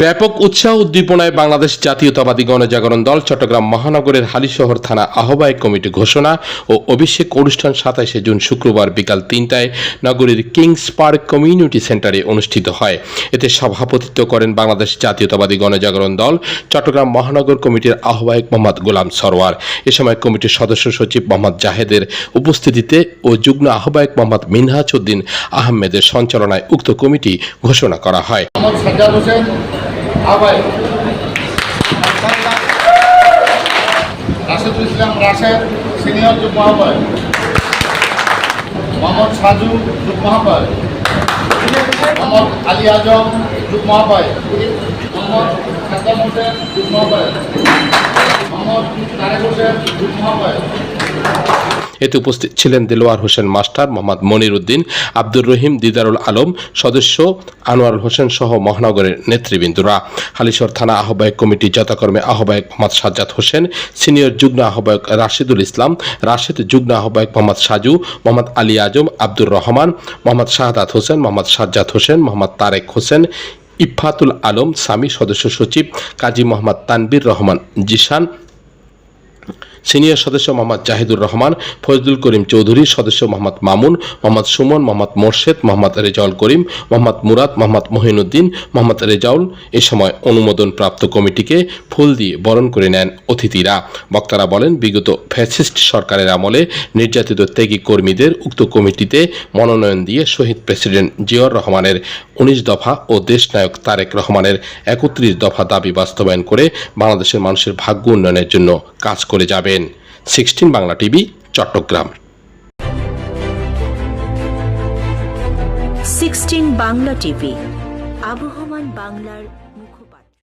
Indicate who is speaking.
Speaker 1: ব্যাপক উৎসাহ উদ্দীপনায় বাংলাদেশ জাতীয়তাবাদী গণজাগরণ দল চট্টগ্রাম মহানগরের হালিশহর থানা আহ্বায়ক কমিটি ঘোষণা ও অভিষেক অনুষ্ঠান সাতাশে জুন শুক্রবার বিকাল তিনটায় নগরীর কিংস পার্ক কমিউনিটি সেন্টারে অনুষ্ঠিত হয়। এতে সভাপতিত্ব করেন বাংলাদেশ জাতীয়তাবাদী গণজাগরণ দল চট্টগ্রাম মহানগর কমিটির আহ্বায়ক মোহাম্মদ গোলাম সরওয়ার। এ সময় কমিটির সদস্য সচিব মোহাম্মদ জাহেদের উপস্থিতিতে ও যুগ্ম আহ্বায়ক মোহাম্মদ মিনহাজ উদ্দিন আহমেদের সঞ্চালনায় উক্ত কমিটি ঘোষণা করা হয়।
Speaker 2: আবাই রাশেদুল ইসলাম রাশেদ, সিনিয়র যুগ্ম আহ্বায়ক। মোহাম্মদ সাজু, যুগ্ম আহ্বায়ক। মোহাম্মদ আলী আজম, যুগ্ম আহ্বায়ক। মোহাম্মদ সাদ্দাম হোসেন, যুগ্ম আহ্বায়ক। মোহাম্মদ তারেক হোসেন, যুগ্ম আহ্বায়ক।
Speaker 1: এতে উপস্থিত ছিলেন দেলোয়ার হোসেন মাস্টার মোহাম্মদ মনির উদ্দিন, আব্দুর রহিম দিদারুল আলম সদস্য, আনোয়ারুল হোসেন সহ মহানগরের নেতৃবৃন্দরা। হালিশহর থানা আহ্বায়ক কমিটি যথাকর্মে আহ্বায়ক মোহাম্মদ সাজ্জাদ হোসেন, সিনিয়র যুগ্ম আহ্বায়ক রাশিদুল ইসলাম, রাশেদ যুগ্ম আহ্বায়ক মোহাম্মদ সাজু, মোহাম্মদ আলী আজম, আব্দুর রহমান, মোহাম্মদ শাহাদাত হোসেন, মোহাম্মদ সাজ্জাদ হোসেন, মোহাম্মদ তারেক হোসেন, ইফাতুল আলম সামি সদস্য সচিব, কাজী মোহাম্মদ তানবির রহমান জিশান সিনিয়র সদস্য মোহাম্মদ জাহিদুর রহমান, ফজলুল করিম চৌধুরী, সদস্য মোহাম্মদ মামুন, মোহাম্মদ সুমন, মোহাম্মদ মোর্শেদ, মোহাম্মদ রেজাউল করিম, মোহাম্মদ মুরাদ, মোহাম্মদ মহিনুদ্দিন, মোহাম্মদ রেজাউল এ সময় অনুমোদন প্রাপ্ত কমিটিকে ফুল দিয়ে বরণ করে নেন অতিথিরা। বক্তারা বলেন, বিগত ফ্যাসিস্ট সরকারের আমলে নির্যাতিত ত্যাগী কর্মীদের উক্ত কমিটিতে মনোনয়ন দিয়ে শহীদ প্রেসিডেন্ট জিয়র রহমানের উনিশ দফা ও দেশনায়ক তারেক রহমানের একত্রিশ দফা দাবি বাস্তবায়ন করে বাংলাদেশের মানুষের ভাগ্য উন্নয়নের জন্য কাজ করে যাবেন। Sixteen Bangla TV Chattogram.
Speaker 3: Sixteen Bangla TV আবহমান বাংলার